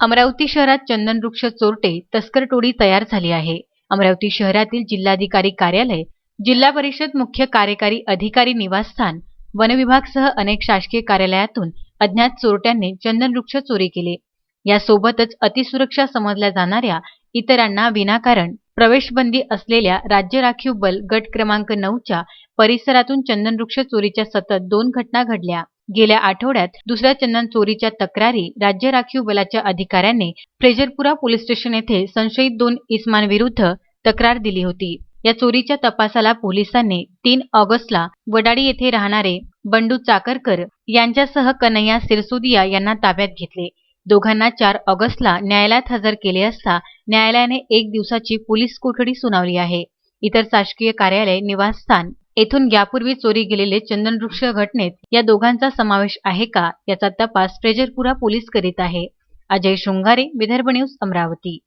अमरावती शहरात चंदनवृक्ष चोरटे तस्कर टोळी तयार झाली आहे. अमरावती शहरातील जिल्हाधिकारी कार्यालय जिल्हा परिषद मुख्य कार्यकारी अधिकारी निवासस्थान वनविभागसह अनेक शासकीय कार्यालयातून अज्ञात चोरट्यांनी चंदनवृक्ष चोरी केले. यासोबतच अतिसुरक्षा समजल्या जाणाऱ्या इतरांना विनाकारण प्रवेशबंदी असलेल्या राज्य राखीव बल गट क्रमांक नऊच्या परिसरातून चंदनवृक्ष चोरीच्या सतत दोन घटना घडल्या. गेल्या आठवड्यात दुसऱ्या चंदन चोरीच्या तक्रारी राज्य राखीव बलाच्या अधिकाऱ्यांनी फ्रेजरपुरा पोलीस स्टेशन येथे संशयित दोन इस्मांविरुद्ध तक्रार दिली होती. या चोरीच्या तपासाला पोलिसांनी तीन ऑगस्टला वडाडी येथे राहणारे बंडू चाकरकर यांच्यासह कन्हैया सिरसोदिया यांना ताब्यात घेतले. दोघांना चार ऑगस्टला न्यायालयात हजर केले असता न्यायालयाने एक दिवसाची पोलीस कोठडी सुनावली आहे. इतर शासकीय कार्यालय निवासस्थान येथून यापूर्वी चोरी गेलेले चंदनवृक्ष घटनेत या दोघांचा समावेश आहे का? याचा तपास फ्रेजरपुरा पोलीस करीत आहे. अजय शृंगारे विदर्भ न्यूज अमरावती.